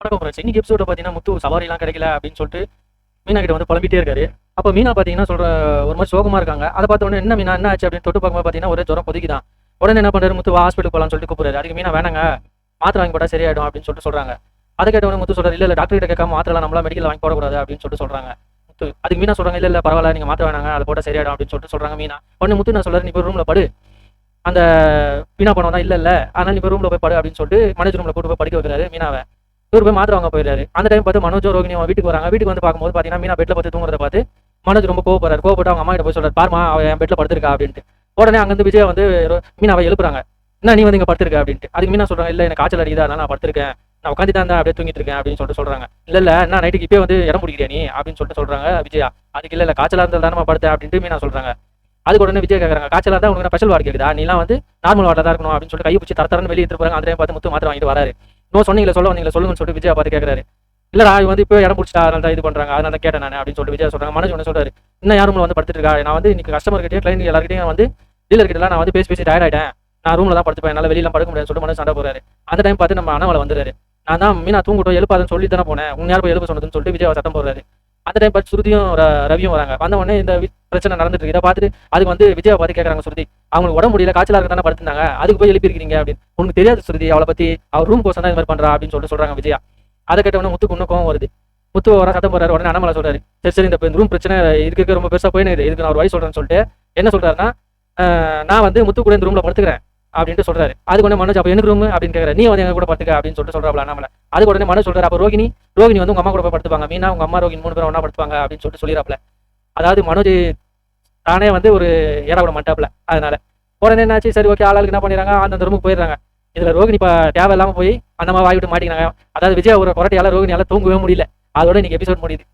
வணக்கம் இன்னைக்கு எபிசோட பார்த்தீங்கன்னா முத்து சவாரிலாம் கிடைக்கல அப்படின்னு சொல்லிட்டு மீனா கிட்ட வந்து புலம்பிட்டே இருக்காரு. அப்போ மீனா பார்த்தீங்கன்னா சொல்ற ஒரு மாதிரி சோகமா இருக்காங்க. அதை பார்த்த உடனே என்ன மீனா என்ன ஆச்சு அப்படின்னு தொட்டு பார்க்கும்போது பார்த்தீங்கன்னா ஒரே ஜுரம் கொதிக்குதான். உடனே என்ன பண்ணுறது முத்து ஹாஸ்பிட்டல் போகலாம்னு சொல்லிட்டு கூப்பிடுறாரு. அதுக்கு மீனா வேணாங்க மாத்திரை வாங்கி போட்டா சரியாயிடும் அப்படின்னு சொல்லிட்டு சொல்றாங்க. அதை கேட்ட உடனே முத்து சொல்றாரு இல்ல இல்ல டாக்டர் கிட்ட கேட்காம மாத்திரலாம் நம்மளா மெடிக்கல் வாங்கி போடக்கூடாது அப்படின்னு சொல்லிட்டு சொல்றாங்க. முத்து அதுக்கு மீனா சொல்றாங்க இல்ல இல்ல பரவாயில்ல நீங்க மாத்திரை வேணாங்க அதை போட்டால் சரியாயிடும் அப்படின்னு சொல்லிட்டு சொல்றாங்க மீனா. உடனே முத்து நான் சொல்றாரு நீ போய் ரூம்ல படு. அந்த மீனா பணம் தான் இல்லை இல்லை அதனால நீ போய் போய் படு அப்படின்னு சொல்லிட்டு மனேஜ் ரூமில் கூட்டு போய் படிக்க வைக்கிறாரு மீனாவை. இவர் போய் மாத்திரை வாங்க போயிடுறாரு. அந்த டைம் பார்த்து மனோஜோ ரோகிணி அவன் வீட்டுக்கு வராங்க. வீட்டுக்கு வந்து பார்க்கும்போது பார்த்தீங்கன்னா மீனா பெட்டில் பார்த்து தூங்குறத பார்த்து மனோஜ் ரொம்ப கோவப்படுறாரு. கோவப்பட்டு அவங்க அம்மா கிட்ட போய் சொல்றாரு பாருமா அவன் என் பெட்ல படுத்திருக்கா அப்படின்ட்டு. உடனே அங்கிருந்து விஜய் வந்து மீனா மீனாவை எழுப்புறாங்க. என்ன நீ வந்து இங்கே படுத்திருக்க? அப்படின்ட்டு. அதுக்கு மீனா சொல்றாங்க இல்லை எனக்கு காய்ச்சல் அடிக்குதா நான் படுத்திருக்கேன். நான் உட்காந்து தான் அப்படியே தூங்கிட்டு இருக்கேன் அப்படின்னு சொல்லிட்டு சொல்றாங்க. இல்ல இல்ல நான் நைட்டுக்கு இப்போ வந்து இடம் பிடிக்கிறியா நீ? அப்படின்னு சொல்லிட்டு சொல்றாங்க விஜயா. அதுக்கு இல்ல இல்ல காய்ச்சலா இருந்தால் தானே படுத்தேன் அப்படின்ட்டு மீனா சொல்றாங்க. அதுக்கு உடனே விஜய் கேட்கறாங்க காய்ச்சலா தான் உனக்கு ஸ்பெஷல் வார்டு கேக்குதா? நீலாம் வந்து நார்மல் வார்டில் தான் இருக்கணும் அப்படின்னு சொல்லிட்டு கை பிடிச்சி தரத்தரன்னு தரன்னு வெளியே எடுத்து போறாங்க. அந்த டைம் பார்த்து முத்து மாத்திரம் வாங்கிட்டு வராரு. நோ சொன்னீங்களே சொல்ல வந்தீங்களே சொல்லுங்கன்னு சொல்லிட்டு விஜயா பார்த்து கேட்கறாரு இல்லடா இவன் வந்து இப்போ இடம் பிடிச்சிட்டா அதனால தான் இது பண்றாங்க அதனால தான் கேட்டேன் நான் அப்படின்னு சொல்லிட்டு விஜயா சொல்றாங்க மனசு ஒன்று சொல்றாரு இன்னும் யாரும் வந்து படுத்துட்டு இருக்கா? நான் வந்து இன்னைக்கு கஸ்டமர் கிட்டே கிளைண்ட் எல்லாருக்கிட்டையும் வந்து டீலர் கிட்ட நான் வந்து பேசி பேசி டயர்ட் ஆகிட்டேன் நான் ரூம்ல தான் படுத்துப்பேன் என்னால் வெளியில படுக்க முடியாதுன்னு சொல்லிட்டு மனசு சண்டை போறாரு அந்த டைம் பார்த்து நம்ம அண்ணாமலை வந்துறாரு நான் தான் மீனா தூங்கிட்டோம் எழுப்பாதுன்னு சொல்லி தானே போனேன். உன் யார் போய் எழுப்ப சொன்னதுன்னு சொல்லிட்டு விஜய் சத்தம் போடுறாரு. அந்த டைம் பார்த்து சுருதியும் ரவியும் வராங்க. வந்த உடனே இந்த பிரச்சனை நடந்துட்டு இருக்கு. இதை பார்த்துட்டு அதுக்கு வந்து விஜயை பார்த்து கேட்கறாங்க சுருதி அவங்களுக்கு உடம்பு முடியல காய்ச்சலா இருக்க தானே படுத்துனாங்க அதுக்கு போய் எழுப்பியிருக்கீங்க அப்படின்னு. உனக்கு தெரியாது சுருதி அவளை பத்தி. அவர் ரூம் கோசம் தான் இது மாதிரி பண்றா அப்படின்னு சொல்லிட்டு சொல்றாங்க விஜயா. அதை கேட்ட உடனே முத்துக்கு இன்னும் கோவம் வருது. முத்து வர சத்தம் போறாரு உடனே அண்ணாமலை சொல்றாரு. சரி சரி இந்த ரூம் பிரச்சனை இருக்கு ரொம்ப பெருசா போயினுது இதுக்கு நான் ஒரு வழி சொல்றேன்னு சொல்லிட்டு என்ன சொல்றாருன்னா நான் வந்து முத்து கூட இந்த ரூம்ல படுத்துக்கிறேன் அப்படின்ட்டு சொல்றாரு. அதுக்கு உடனே மனோஜ் அப்ப எனக்கு ரூம் அப்படின்னு கேட்கறாரு நீ வந்து எங்க கூட படுத்துக்க அப்படின்னு சொல்லிட்டு சொல்றாப்ல அண்ணாமலை. அதுக்கு உடனே மனோஜ் சொல்றாரு அப்ப ரோகிணி ரோகிணி வந்து உங்க அம்மா கூட படுத்துப்பாங்க. மீனா உங்க அம்மா ரோகிணி மூணு பேரும் ஒன்னா படுத்துப்பாங்க அப்படின்னு சொல்லிட்டு சொல்லிடுறாப்ல அதாவது மனோஜ் தானே வந்து ஒரு ஏறாவிட விட அதனால. உடனே என்னாச்சு? சரி ஓகே ஆளாளுக்கு என்ன பண்ணிடுறாங்க? அந்த ரூமுக்கு போயிடுறாங்க. இதில் ரோகிணி இப்ப இல்லாமல் போய் அந்த மாதிரி வாய் விட்டு மாட்டிக்கிறாங்க அதாவது விஜய் ஒரு குரட்டையால ரோகிணியால் தூங்கவே முடியல. அதோட இன்னைக்கு எபிசோட் முடியுது.